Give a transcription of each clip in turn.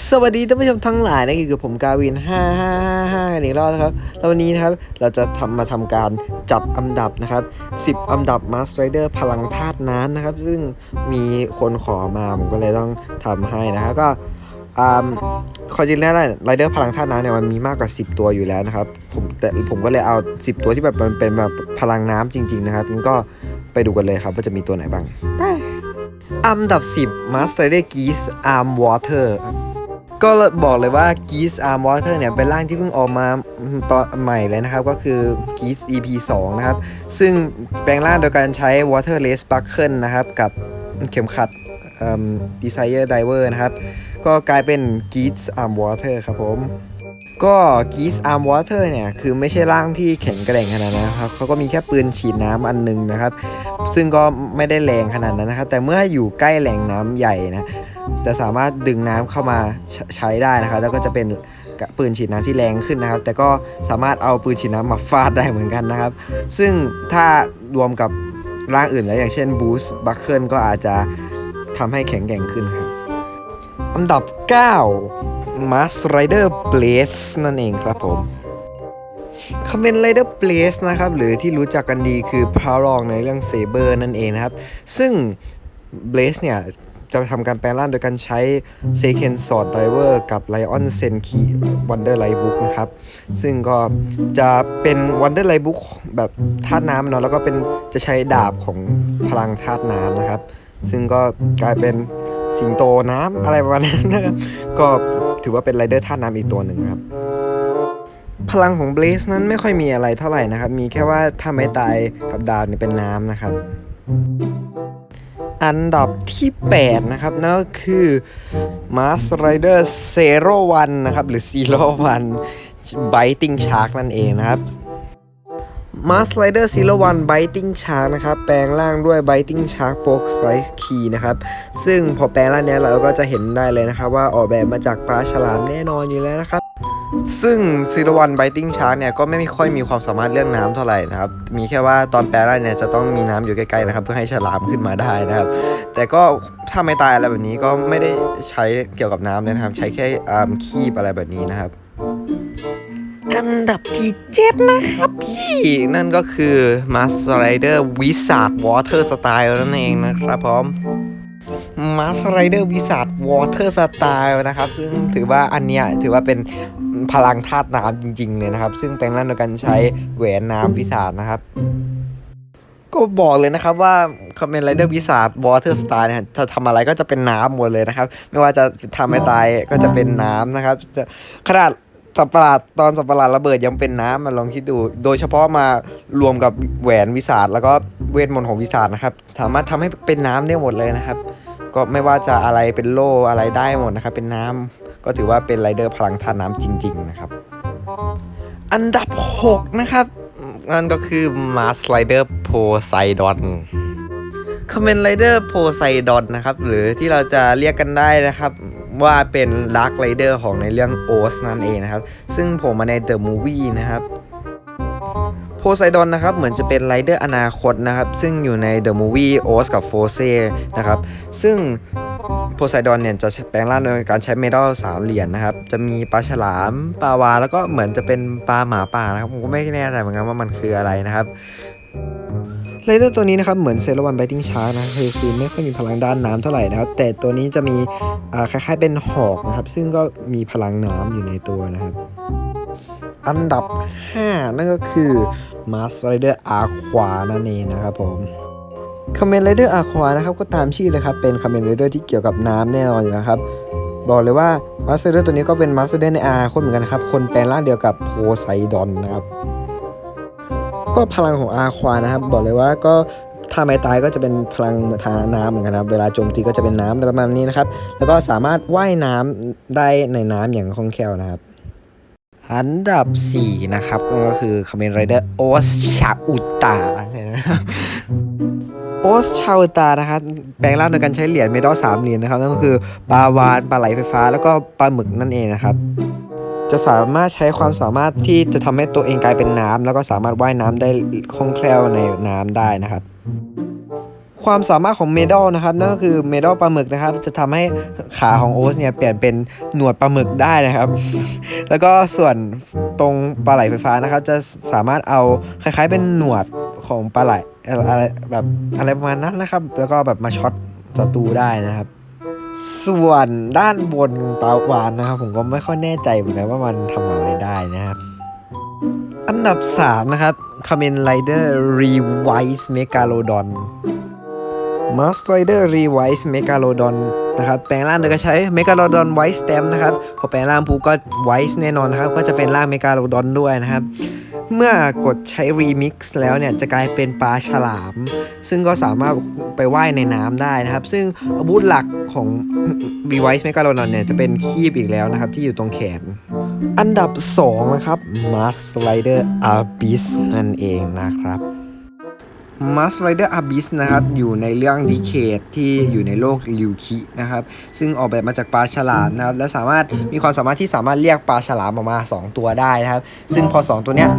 สวัสดีท่านผู้ชมทั้งหลายนะอยู่กับผมกาวิน 5555กันอีกรอบนะครับแล้ววันนี้นะครับเราจะทำมาทำการจัดอันดับนะครับ 10 อันดับ m a s t Rider พลังธาตุน้ำนะครับ ซึ่งมีคนขอมาผมก็เลยต้องทำให้นะฮะก็อ่าคอจริงแล้วไรเดอร์พลังธาตุน้ำเนี่ยมันมีมากกว่า 10 ตัวอยู่แล้วนะครับผมแต่ผมก็เลยเอา 10 ตัวที่แบบมันเป็นแบบพลังน้ำจริง ๆ นะครับงั้นก็ไปดูกันเลยครับว่าจะมีตัวไหนบ้างอันดับ 10 Master Rider Geese Arm Water ครับ ก็บอกเลยว่า g e e s Arm Water เนี่ย เป็นร่างที่เพิ่งออกมาตอนใหม่เลยนะครับ ก็คือ g e e s EP 2 นะครับ ซึ่งแปลงร่างโดยการใช้ Waterless Buckle นะครับ กับเข็มขัด Desire Diver นะครับ ก็กลายเป็น g e e s Arm Water ครับผม ก็ Geese Arm Water เนี่ย คือไม่ใช่ร่างที่แข็งแกร่งขนาดนั้นครับเขาก็มีแค่ปืนฉีดน้ำอันหนึงนะครับ ซึ่งก็ไม่ได้แรงขนาดนั้นนะครับ แต่เมื่ออยู่ใกล้แหล่งน้ำใหญ่นะจะสามารถดึงน้ำเข้ามาใช้ได้นะครับ แล้วก็จะเป็นปืนฉีดน้ำที่แรงขึ้นนะครับ แต่ก็สามารถเอาปืนฉีดน้ำมาฟาดได้เหมือนกันนะครับ ซึ่งถ้ารวมกับร่างอื่นแล้วอย่างเช่นบูสต์บัคเคิลก็อาจจะทำให้แข็งแกร่งขึ้นครับอันดับ 9 m a s Rider Blaze นั่นเองครับผมคอมเมน Rider Blaze นะครับ หรือที่รู้จักกันดีคือพารองในเรื่อง Saber นั่นเองนะครับ ซึ่ง Blaze เนี่ยจะทำการแปลงร่างโดยการใช้ s e k e n Sword Driver กับ Lion Senki Wonder Light Book นะครับ ซึ่งก็จะเป็น Wonder Light Book แบบธาตุน้ำเนาะแล้วก็เป็นจะใช้ดาบของพลังธาตุน้ำนะครับ ซึ่งก็กลายเป็นสิงโตน้ำอะไรประมาณนั้นนะครับ ก็ ถือว่าเป็นไรเดอร์ธาตุน้ำอีกตัวหนึ่งครับ พลังของเบลสนั้นไม่ค่อยมีอะไรเท่าไหร่นะครับ มีแค่ว่าถ้าไม่ตายกับดาวเนี่ยเป็นน้ำนะครับ อันดับที่ 8 นะครับนั่นก็คือ Mars Rider Zero One นะครับ หรือ Zero One Biting Shark นั่นเองนะครับ Mars Rider Zero One Biting Shark นะครับ แปลงร่างด้วย Biting Shark p o k Size Key นะครับ ซึ่งพอแปลงร่างเนี้ยเราก็จะเห็นได้เลยนะครับ ว่าออกแบบมาจากปลาฉลามแน่นอนอยู่แล้วนะครับ ซึ่งซีรวันไบติ้งชาร์กเนี่ยก็ไม่ค่อยมีความสามารถเรื่องน้ำเท่าไหร่นะครับ มีแค่ว่าตอนแปลงร่างเนี่ยจะต้องมีน้ำอยู่ใกล้ๆนะครับ เพื่อให้ฉลามขึ้นมาได้นะครับ แต่ก็ถ้าไม่ตายอะไรแบบนี้ก็ไม่ได้ใช้เกี่ยวกับน้ำเลยนะครับ ใช้แค่อ่าคีบอะไรแบบนี้นะครับ อันดับที่เจ็ดนะครับพี่ นั่นก็คือ Master Rider Wizard Water Style นั่นเองนะครับผมมาสไรเดอร์วิสัทวอเตอร์สไตล์นะครับ ซึ่งถือว่าอันเนี้ยถือว่าเป็นพลังธาตุน้ำจริง ๆ เลยนะครับ ซึ่งแปลงร่างโดยการใช้แหวนน้ำวิสาทนะครับ ก็บอกเลยนะครับว่าคอมเมนไรเดอร์วิสาทวอเตอร์สไตล์เนี่ยจะทำอะไรก็จะเป็นน้ำหมดเลยนะครับ ไม่ว่าจะทำให้ตายก็จะเป็นน้ำนะครับจะขนาด สัตว์ประหลาดตอนสัตว์ประหลาดระเบิดยังเป็นน้ำมาลองคิดดู โดยเฉพาะมารวมกับแหวนวิสาทแล้วก็เวทมนต์ของวิสาทนะครับ สามารถทำให้เป็นน้ำได้หมดเลยนะครับ ก็ไม่ว่าจะอะไรเป็นโล่อะไรได้หมดนะครับ เป็นน้ำก็ถือว่าเป็นไรเดอร์พลังธาตุน้ำจริง ๆ นะครับ อันดับ 6 นะครับ นั่นก็คือ Mars Rider Poseidon คอมเมนต์ไรเดอร์โพไซดอนนะครับ หรือที่เราจะเรียกกันได้นะครับ ว่าเป็นลักไรเดอร์ของในเรื่องโอสนั่นเองนะครับ ซึ่งผมมาในเดอะมูวี่นะครับโพไซดอนนะครับเหมือนจะเป็นไรเดอร์อนาคตนะครับ ซึ่งอยู่ใน The Movie o s กับโฟเซนะครับ ซึ่งโพไซดอนเนี่ยจะแปลงร่างโดยการใช้เมทัลสามเหรียญนะครับ จะมีปลาฉลามปลาวา แล้วก็เหมือนจะเป็นปลาหมาป่านะครับ ผมก็ไม่แน่ใจเหมือนกันว่ามันคืออะไรนะครับ ไรเดอร์ตัวนี้นะครับเหมือนเซรวันไบติ้งชาร์นะคือคือไม่ค่อยมีพลังด้านน้ำเท่าไหร่นะครับ แต่ตัวนี้จะมีคล้ายๆเป็นหอกนะครับ ซึ่งก็มีพลังน้ำอยู่ในตัวนะครับ อันดับ 5 นั่นก็คือ Mars Rider Aqua นั่นเองนะครับผมคอมเมนไรเดอร์อาควานะครับก็ตามชื่อเลยครับ เป็นคอมเมนไรเดอร์ที่เกี่ยวกับน้ำแน่นอนอยู่แล้วครับ บอกเลยว่า Mars Rider ตัวนี้ก็เป็น Mars Rider ในอาคนเหมือนกันครับ คนแปลงร่างเดียวกับโพไซดอนนะครับ ก็พลังของอาควานะครับบอกเลยว่าก็ถ้าไม่ตายก็จะเป็นพลังทางน้ำเหมือนกันนะครับ เวลาโจมตีก็จะเป็นน้ำประมาณนี้นะครับ แล้วก็สามารถว่ายน้ำได้ในน้ำอย่างคล่องแคล่วนะครับ อันดับ 4 นะครับ ก็คือคอมเมนไรเดอร์โอสชาอุตาโอสชาอุตานะครับ แปลงร่างโดยการใช้เหรียญเมทัลสามเหรียญนะครับ นั่นก็คือปลาวานปลาไหลไฟฟ้า แล้วก็ปลาหมึกนั่นเองนะครับ จะสามารถใช้ความสามารถที่จะทำให้ตัวเองกลายเป็นน้ำแล้วก็สามารถว่ายน้ำได้คล่องแคล่วในน้ำได้นะครับความสามารถของเมด a ลนะครับนั่นก็คือเมด a ลปลาหมึกนะครับ จะทำให้ขาของโอ๊ตเนี่ยเปลี่ยนเป็นหนวดปลาหมึกได้นะครับ แล้วก็ส่วนตรงปลาไหลไฟฟ้านะครับ จะสามารถเอาคล้ายๆ เป็นหนวดของปลาไหลอะไรแบบอะไรประมาณนั้นนะครับ แล้วก็แบบมาช็อตศัตรูได้นะครับ ส่วนด้านบนปลาวานนะครับ ผมก็ไม่ค่อยแน่ใจเหมือนกันว่ามันทำอะไรได้นะครับ อันดับ 3 นะครับ Kamen Rider Revise Megalodon Mask Rider Revise Megalodon นะครับแปลงร่างโดยการใช้ Megalodon White Stamp นะครับพอแปลงร่างปุ๊บก็ White แน่นอนนะครับ ก็จะเป็นร่าง Megalodon ด้วยนะครับ เมื่อกดใช้ Remix แล้วเนี่ยจะกลายเป็นปลาฉลาม ซึ่งก็สามารถไปว่ายในน้ำได้นะครับ ซึ่งอาวุธหลักของ v w i s e Megalodon เนี่ยจะเป็นคีบอีกแล้วนะครับ ที่อยู่ตรงแขน อันดับ 2 นะครับ Mask Rider Abyss นั่นเองนะครับ Mask Rider Abyss นะครับอยู่ในเรื่อง Decade ที่อยู่ในโลกลิวคินะครับซึ่งออกแบบมาจากปลาฉลามนะครับและสามารถมีความสามารถที่สามารถเรียกปลาฉลามออกมา 2 ตัวได้นะครับ ซึ่งพอ 2 ตัวเนี้ย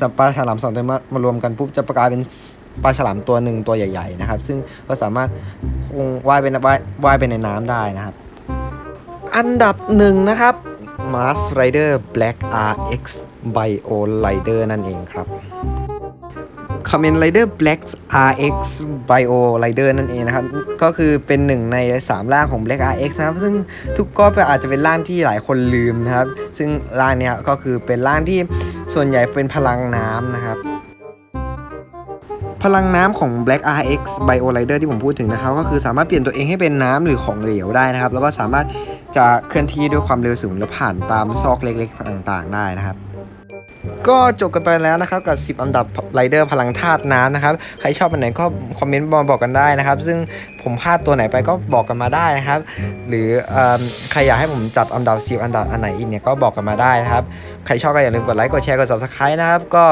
สัปลาฉลาม2ตัวมามารวมกันปุ๊บจะประกลายเป็นปลาฉลามตัวหนึ่งตัวใหญ่ ๆ นะครับ ซึ่งก็สามารถคงว่ายเป็นว่ายว่ายไปในน้ำได้นะครับ อันดับหนึ่งนะครับ Mars Rider Black RX Bio Rider นั่นเองครับ Kamen Rider Black RX Bio Rider นั่นเองนะครับ ก็คือเป็นหนึ่งใน 3 ร่างของ Black RX นะครับ ซึ่งทุกก็อาจจะเป็นร่างที่หลายคนลืมนะครับ ซึ่งร่างเนี้ยก็คือเป็นร่างที่ส่วนใหญ่เป็นพลังน้ำนะครับพลังน้ำของ Black RX Bio Rider ที่ผมพูดถึงนะครับ ก็คือสามารถเปลี่ยนตัวเองให้เป็นน้ำหรือของเหลวได้นะครับ แล้วก็สามารถจะเคลื่อนที่ด้วยความเร็วสูงและผ่านตามซอกเล็กๆต่างๆ ได้นะครับ ก็จบกันไปแล้วนะครับกับ 10 อันดับไรเดอร์พลังธาตุน้ำนะครับ ใครชอบอันไหนก็คอมเมนต์มาบอกกันได้นะครับ ซึ่งผมพลาดตัวไหนไปก็บอกกันมาได้นะครับ หรืออใครอยากให้ผมจัดอันดับ 10 อันดับอันไหนอีกเนี่ยก็บอกกันมาได้นะครับ ใครชอบก็อย่าลืมกดไลค์กดแชร์กด subscribe นะครับ ก็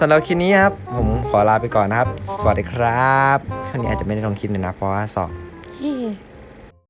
สำหรับคลิปนี้ครับผมขอลาไปก่อนนะครับ สวัสดีครับครั้งนี้อาจจะไม่ได้ลงคลิปนะเพราะว่าสอบ